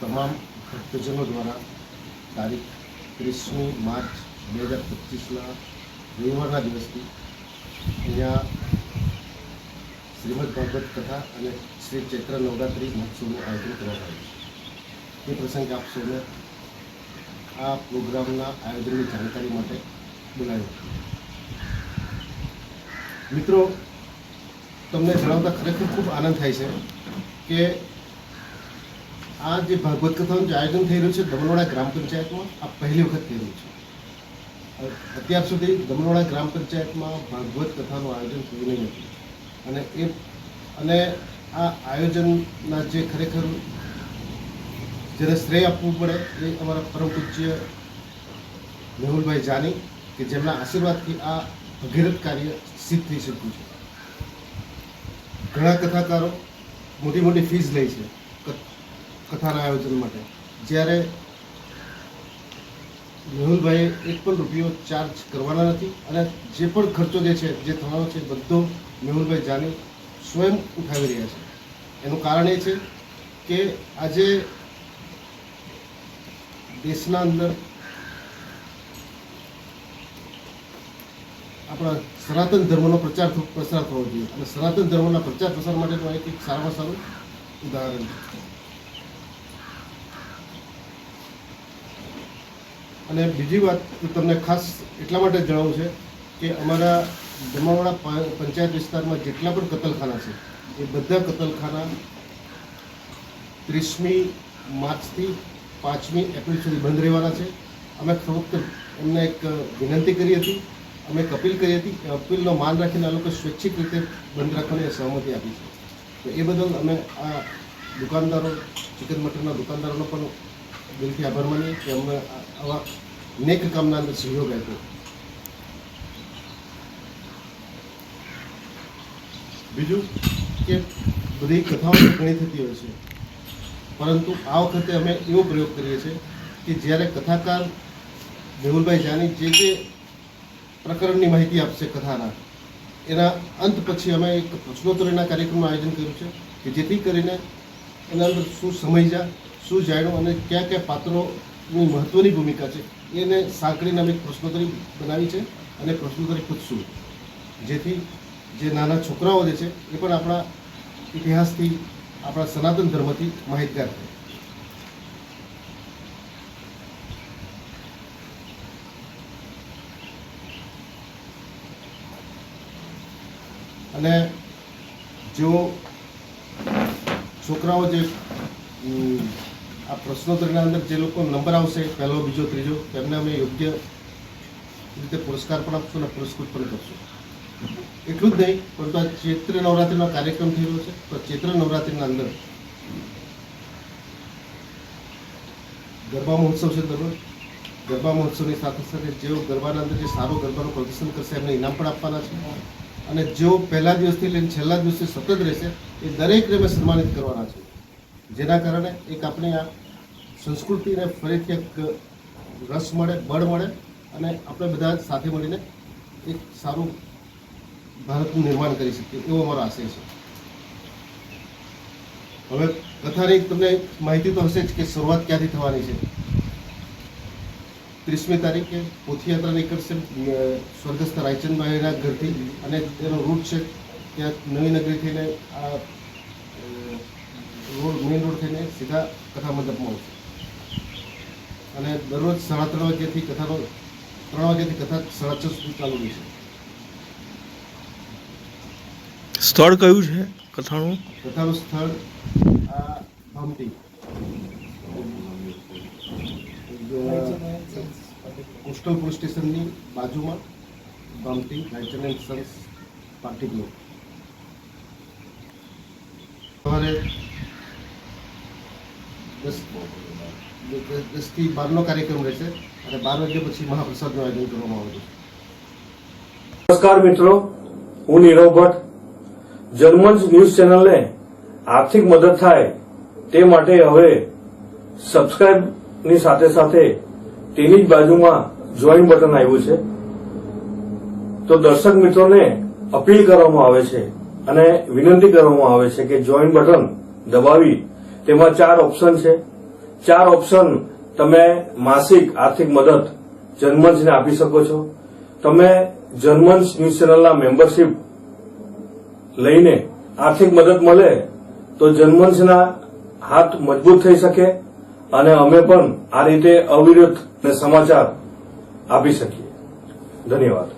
તમામ ભક્તજનો દ્વારા તારીખ ત્રીસમી માર્ચ બે હજાર પચીસના રવિવારના દિવસથી અહીંયા શ્રીમદ ભાગવત કથા અને શ્રી ચૈત્ર નવરાત્રિ મહોત્સવનું આયોજન કરવામાં આવ્યું છે. તે પ્રસંગે આપ સૌને આ પ્રોગ્રામના આયોજનની જાણકારી માટે બોલાવ્યો મિત્રો, તમને જણાવતા ખરેખર ખૂબ આનંદ થાય છે કે આ જે ભાગવત કથાનું જે આયોજન થઈ રહ્યું છે દમણવાડા ગ્રામ પંચાયતમાં, આ પહેલી વખત થઈ રહ્યું છે. અત્યાર સુધી દમણવાડા ગ્રામ પંચાયતમાં ભાગવત કથાનું આયોજન થયું નહીં હતું. અને એ, અને આ આયોજનના જે ખરેખર જેને શ્રેય આપવું પડે એ અમારા પરમ પૂજ્ય મેહુલભાઈ જાની કે જેમના આશીર્વાદથી આ ભગીરથ કાર્ય સિદ્ધ થઈ શક્યું છે. ઘણા કથાકારો મોટી મોટી ફીસ લે છે. કથાના આયોજન માટે. જ્યારે મેહુલભાઈએ એક પણ રૂપિયો ચાર્જ કરવાના નથી અને જે પણ ખર્ચો જે છે, જે થવાનો છે, બધો મેહુલભાઈ જાની સ્વયં ઉઠાવી રહ્યા છે. એનું કારણ એ છે કે આજે દેશના અંદર આપણા સનાતન ધર્મનો પ્રચાર પ્રસાર થવો જોઈએ. અને સનાતન ધર્મના પ્રચાર પ્રસાર માટેનું આ એક એક સારામાં સારું ઉદાહરણ છે. અને બીજી વાત તમને ખાસ એટલા માટે જણાવું છે કે અમારા દમાવાડા પંચાયત વિસ્તારમાં જેટલા પણ કતલખાના છે, એ બધા કતલખાના ત્રીસમી માર્ચથી પાંચમી એપ્રિલ સુધી બંધ રહેવાના છે. અમે ફક્ત એમને એક વિનંતી કરી હતી, અમે એક અપીલ કરી હતી અપીલનો માન રાખીને આ લોકો સ્વૈચ્છિક રીતે બંધ રાખવાની સહમતિ આપી છે. તો એ બદલ અમે આ દુકાનદારો, ચિકન મટનના દુકાનદારોનો પણ દિલથી આભાર માનીએ કે અમને આવા નેક કામના અંદર સહયોગ આપ્યો બીજું કે બધી કથાઓ ઘણી થતી હોય છે. પરંતુ આ વખતે અમે એવો પ્રયોગ કરીએ છીએ કે જ્યારે કથાકાર મેહુલભાઈ જાની જે જે પ્રકરણની માહિતી આપશે કથાના, એના અંત પછી અમે એક પ્રશ્નોત્તરીના કાર્યક્રમનું આયોજન કર્યું છે કે જેથી કરીને એના અંદર શું સમજ્યા શું જાણ્યું અને કયા કયા પાત્રોની મહત્ત્વની ભૂમિકા છે. એને સાંકળીને અમે એક પ્રશ્નોત્તરી બનાવી છે અને પ્રશ્નોત્તરી પૂછશું જેથી જે નાના છોકરાઓ જે છે, એ પણ આપણા ઇતિહાસથી, આપણા સનાતન ધર્મથી માહિતગાર થાય. અને જેઓ છોકરાઓ જે આ પ્રશ્નોત્તરીના અંદર જે લોકો નંબર આવશે, પહેલો, બીજો, ત્રીજો, તેમને અમે યોગ્ય રીતે પુરસ્કાર પણ આપશું અને પુરસ્કૃત પણ કરશું. એટલું જ નહીં, પરંતુ આ ચૈત્ર નવરાત્રિનો કાર્યક્રમ થઈ રહ્યો છે. તો ચૈત્ર નવરાત્રિના અંદર ગરબા મહોત્સવ છે દરરોજ. ગરબા મહોત્સવની સાથે સાથે જેઓ ગરબાના અંદર જે સારું ગરબાનું પ્રદર્શન કરશે, એમને ઇનામ પણ આપવાના છે. અને જેઓ પહેલા દિવસથી લઈને છેલ્લા દિવસે સતત રહેશે, એ દરેકને અમે સન્માનિત કરવાના છે જેના કારણે એક આપણી આ સંસ્કૃતિને ફરીથી એક રસ મળે, બળ મળે અને આપણે બધા સાથે મળીને એક સારું ભારતનું નિર્માણ કરી શકીએ, એવો અમારો આશય છે. હવે કથાની તમને માહિતી તો હશે જ કે શરૂઆત ક્યાંથી થવાની છે? ત્રીસમી તારીખે પોથીયાત્રા નીકળશે સ્વર્ગસ્થ રાયચંદભાઈના ઘરથી અને એનો રૂટ છે ત્યાં નવી નગરી થઈને આ રોડ મેઇન રોડ થઈને સીધા કથા મંડપમાં આવશે અને દરરોજ સાડા ત્રણ વાગ્યાથી કથાનો ત્રણ વાગ્યાથી કથા સાડા છ સુધી ચાલુ રહેશે સ્થળ કયું છે કથાનું? કથાનું સ્થળ આ ભામટી કોસ્ટલ પોલીસ સ્ટેશનની બાજુમાં Bhamti Raichand and sons party સવારે દસ દસ- દસથી બારનો કાર્યક્રમ રહેશે અને બાર વાગ્યા પછી મહાપ્રસાદનું આયોજન કરવામાં આવશે નમસ્કાર મિત્રો, હું નીરવ ભટ્ટ. જર્મન્સ ન્યૂઝ ચેનલને આર્થિક મદદ થાય તે માટે હવે સબસ્ક્રાઇબની સાથે સાથે તેની જ બાજુમાં જોઈન બટન આવ્યું છે. તો દર્શક મિત્રોને અપીલ કરવામાં આવે છે અને વિનંતી કરવામાં આવે છે કે જોઈન બટન દબાવી તેમાં ચાર ઓપ્શન છે. ચાર ઓપ્શન તમે માસિક આર્થિક મદદ જનમંચને આપી શકો છો. તમે જનમંચ ન્યૂઝ ચેનલના મેમ્બરશીપ લઈને આર્થિક મદદ મળે તો જનમંચના હાથ મજબૂત થઈ શકે અને અમે પણ આ રીતે અવિરત સમાચાર આપી શકીએ. ધન્યવાદ.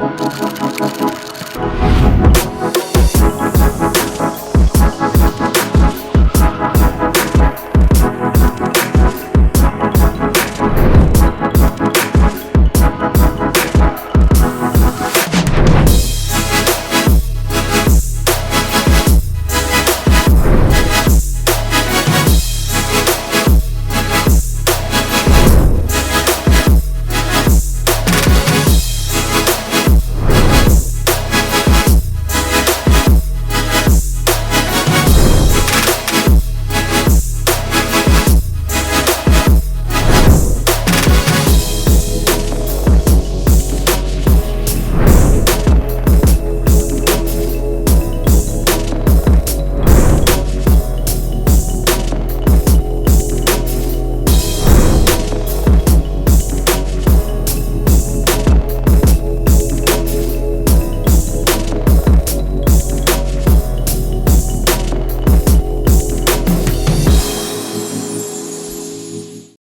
Thank you.